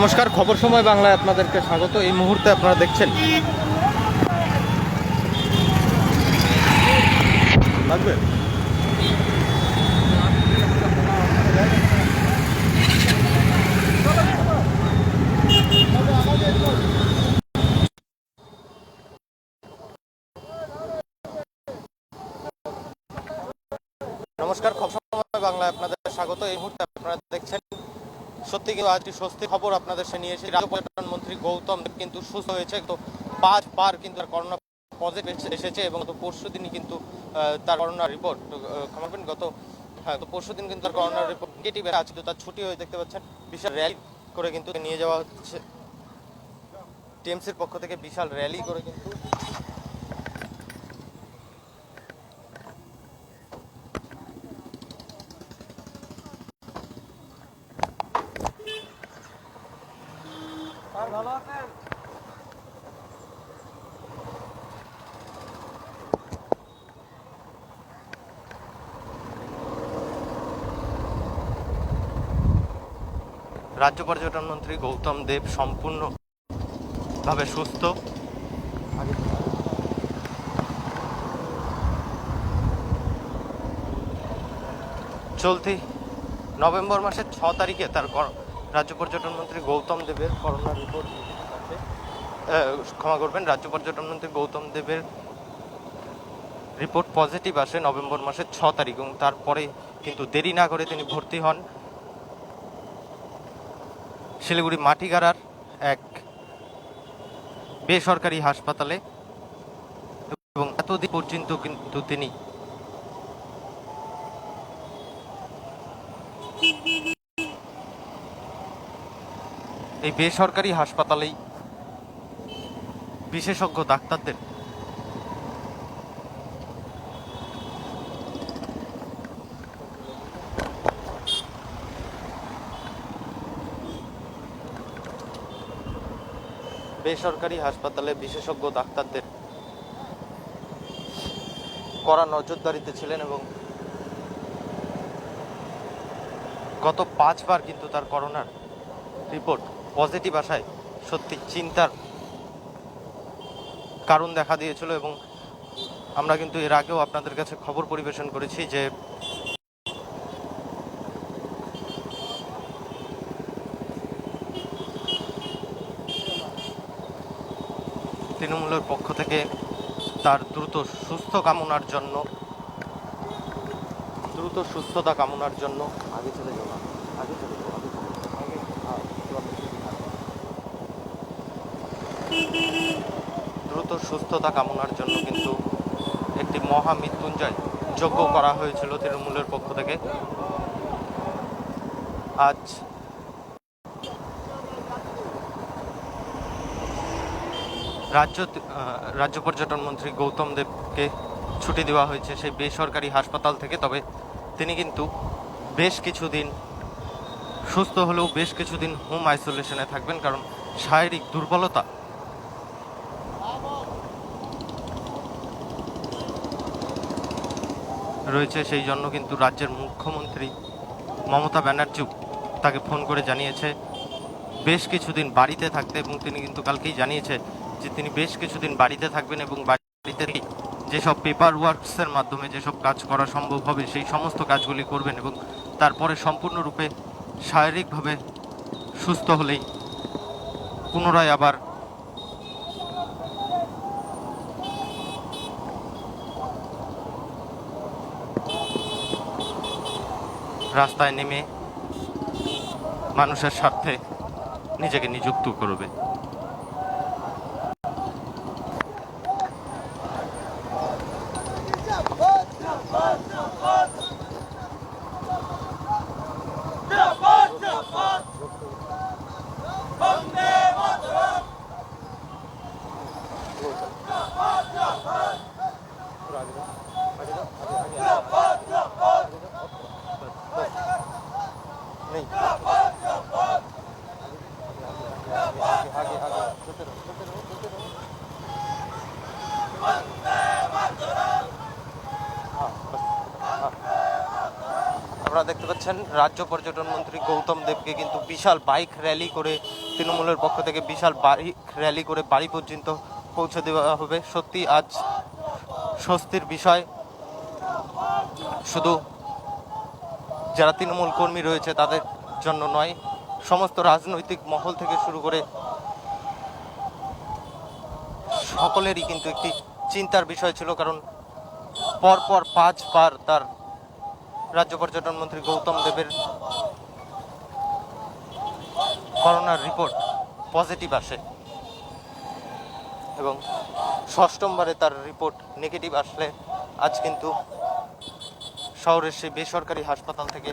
নমস্কার, খবর সময় বাংলায় আপনাদেরকে স্বাগত। এই মুহূর্তে আপনারা দেখছেন নমস্কার, খবর সময় বাংলায় আপনাদের স্বাগত। এই মুহূর্তে আপনারা দেখছেন সত্যি কিন্তু আজকে স্বস্তি খবর আপনাদের সে নিয়ে এসেছি। রাজ্য পর্যটন মন্ত্রী গৌতম কিন্তু সুস্থ হয়েছে। তো পাঁচ বার কিন্তু করোনা পজিটিভ এসেছে এবং গত পরশু দিনই কিন্তু তার করোনা রিপোর্ট ক্ষমা করবেন, গত হ্যাঁ তো পরশু দিন কিন্তু তার করোনা রিপোর্ট নেগেটিভ আছে। তো তার ছুটি হয়ে দেখতে পাচ্ছেন, বিশাল র্যালি করে কিন্তু নিয়ে যাওয়া হচ্ছে। টিএমসির পক্ষ থেকে বিশাল র্যালি করে কিন্তু রাজ্য পর্যটন মন্ত্রী গৌতম দেব সম্পূর্ণভাবে সুস্থ। চলতি নভেম্বর মাসের ছ তারিখে তার রাজ্য পর্যটন মন্ত্রী গৌতম দেবের করোনা রিপোর্ট ক্ষমা করবেন, রাজ্য পর্যটন মন্ত্রী গৌতম দেবের রিপোর্ট পজিটিভ আসে নভেম্বর মাসের ছ তারিখ এবং তারপরে কিন্তু দেরি না করে তিনি ভর্তি হন। শিলিগুড়ি মাটিগাড়ার এক বেসরকারি হাসপাতালে এবং এতদিন পর্যন্ত কিন্তু তিনি এই বেসরকারি হাসপাতালেই বিশেষজ্ঞ ডাক্তারদের বেসরকারি হাসপাতালে বিশেষজ্ঞ ডাক্তারদের কড়া নজরদারিতে ছিলেন এবং গত পাঁচবার কিন্তু তার করোনার রিপোর্ট পজিটিভ আসায় সত্যি চিন্তার কারণ দেখা দিয়েছিল এবং আমরা কিন্তু এর আগেও আপনাদের কাছে খবর পরিবেশন করেছি যে তৃণমূলের পক্ষ থেকে তার দ্রুত সুস্থ কামনার জন্য দ্রুত সুস্থতা কামনার জন্য আগে চলে যাও না, আগে চলে যাও, আগে চলে যাও, আগে, আহ, একটু আগে চলে যাও। দ্রুত সুস্থতা কামনার জন্য কিন্তু একটি মহা মৃত্যুঞ্জয় যজ্ঞ করা হয়েছিল তৃণমূলের পক্ষ থেকে আজ রাজ্য রাজ্য পর্যটন মন্ত্রী গৌতম দেবকে ছুটি দেওয়া হয়েছে সেই বেসরকারি হাসপাতাল থেকে, তবে তিনি কিন্তু বেশ কিছুদিন সুস্থ হলেও বেশ কিছুদিন হোম আইসোলেশনে থাকবেন, কারণ শারীরিক দুর্বলতা রয়েছে। সেই জন্য কিন্তু রাজ্যের মুখ্যমন্ত্রী মমতা ব্যানার্জি তাকে ফোন করে জানিয়েছে, বেশ কিছুদিন বাড়িতে থাকতে এবং তিনি কিন্তু কালকেই জানিয়েছে যে তিনি বেশ কিছুদিন বাড়িতে থাকবেন এবং বাড়িতে যেসব পেপার ওয়ার্কসের মাধ্যমে যেসব কাজ করা সম্ভব হবে, সেই সমস্ত কাজগুলি করবেন এবং তারপরে সম্পূর্ণরূপে শারীরিকভাবে সুস্থ হলেই পুনরায় আবার রাস্তায় নেমে মানুষের স্বার্থে নিজেকে নিযুক্ত করবে। দেখতে পাচ্ছেন, রাজ্য পর্যটন মন্ত্রী গৌতম দেবকে কিন্তু বিশাল বাইক র্যালি করে তৃণমূলের পক্ষ থেকে বিশাল বাইক র্যালি করে বাড়ি পর্যন্ত পৌঁছে দেওয়া হবে। সত্যি আজ স্বস্তির বিষয়। শুধু যারা তৃণমূল কর্মী রয়েছে তাদের জন্য নয়, সমস্ত রাজনৈতিক মহল থেকে শুরু করে সকলেরই কিন্তু একটি চিন্তার বিষয় ছিল, কারণ পরপর পাঁচবার তার রাজ্য পর্যটন মন্ত্রী গৌতম দেবের করোনার রিপোর্ট পজিটিভ আসে এবং ষষ্ঠমবারে তার রিপোর্ট নেগেটিভ আসলে আজ কিন্তু শহরের সেই বেসরকারি হাসপাতাল থেকে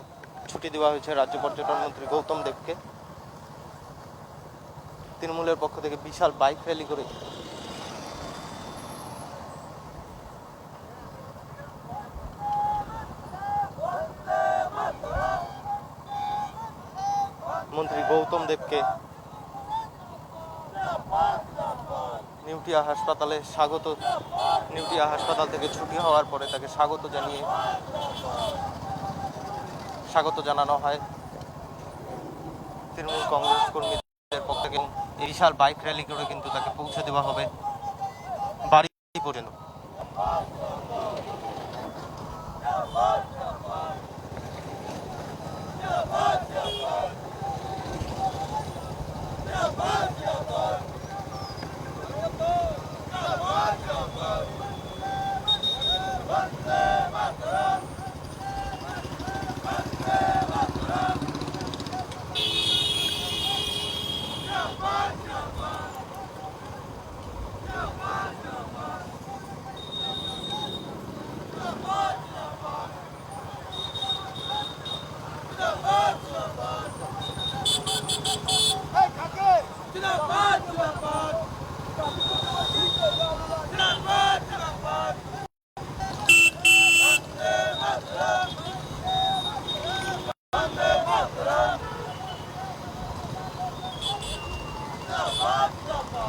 ছুটি দেওয়া হয়েছে রাজ্য পর্যটন মন্ত্রী গৌতম দেবকে। তৃণমূলের পক্ষ থেকে বিশাল বাইক র্যালি করে দেবকে নিউটিয়া হাসপাতালে স্বাগত, নিউটিয়া হাসপাতাল থেকে ছুটি হওয়ার পরে তাকে স্বাগত জানিয়ে, স্বাগত জানানো হয়। তৃণমূল কংগ্রেস কর্মীদের পক্ষ থেকে এই বিশাল বাইক র্যালি করে কিন্তু তাকে পৌঁছে দেওয়া হবে। বাড়ি পর্যন্ত। Let's go.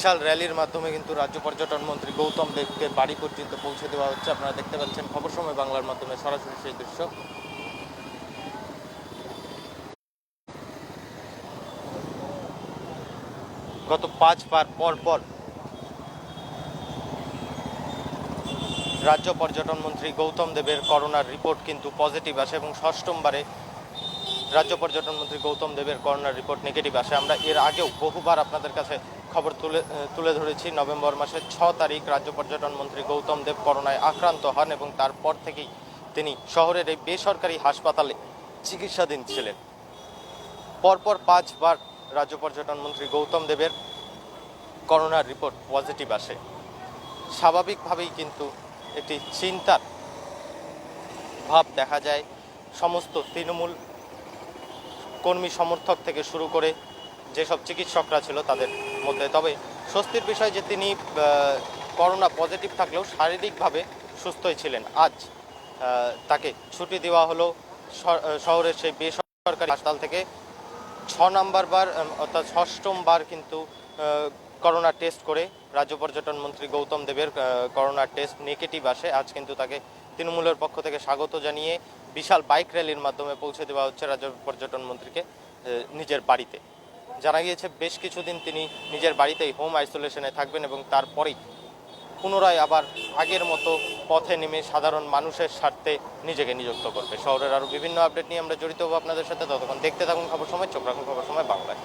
বিশাল র্যালির মাধ্যমে কিন্তু রাজ্য পর্যটন মন্ত্রী গৌতম দেবকে বাড়ি পর্যন্ত পৌঁছে দেওয়া হচ্ছে। আপনারা দেখতে পাচ্ছেন খবর সময় বাংলার মাধ্যমে, সরাসরি সেই দৃশ্য। গত পাঁচ পাঁচবার পর পর রাজ্য পর্যটন মন্ত্রী গৌতম দেবের করোনার রিপোর্ট কিন্তু পজিটিভ আসে এবং ষষ্ঠমবারে রাজ্য পর্যটন মন্ত্রী গৌতম দেবের করোনার রিপোর্ট নেগেটিভ আসে। আমরা এর আগেও বহুবার আপনাদের কাছে খবর তুলে তুলে ধরেছি। নভেম্বর মাসের ছ তারিখ রাজ্য পর্যটন মন্ত্রী গৌতম দেব করোনায় আক্রান্ত হন এবং তারপর থেকেই তিনি শহরের এই বেসরকারি হাসপাতালে চিকিৎসাধীন ছিলেন। পরপর পাঁচবার রাজ্য পর্যটন মন্ত্রী গৌতম দেবের করোনার রিপোর্ট পজিটিভ আসে। স্বাভাবিকভাবেই কিন্তু একটি চিন্তার ভাব দেখা যায়। সমস্ত তৃণমূল কর্মী সমর্থক থেকে শুরু করে যেসব চিকিৎসকরা ছিল তাদের মধ্যে। তবে স্বস্তির বিষয় যে তিনি করোনা পজিটিভ থাকলেও শারীরিকভাবে সুস্থই ছিলেন। আজ তাকে ছুটি দেওয়া হলো শহরের সেই বেসরকারি হাসপাতাল থেকে। ছ নম্বর বার অর্থাৎ ষষ্ঠম বার কিন্তু করোনা টেস্ট করে রাজ্য পর্যটন মন্ত্রী গৌতম দেবের করোনা টেস্ট নেগেটিভ আসে। আজ কিন্তু তাকে তৃণমূলের পক্ষ থেকে স্বাগত জানিয়ে বিশাল বাইক র্যালির মাধ্যমে পৌঁছে দেওয়া হচ্ছে রাজ্য পর্যটন মন্ত্রীকে নিজের বাড়িতে। জানা গিয়েছে, বেশ কিছুদিন তিনি নিজের বাড়িতেই হোম আইসোলেশনে থাকবেন এবং তারপরেই পুনরায় আবার আগের মতো পথে নেমে সাধারণ মানুষের স্বার্থে নিজেকে নিযুক্ত করবে। শহরের আরও বিভিন্ন আপডেট নিয়ে আমরা জড়িত হব আপনাদের সাথে। ততক্ষণ দেখতে থাকুন খবর সময়, চোখ রাখুন খবর সময়, বাংলায়।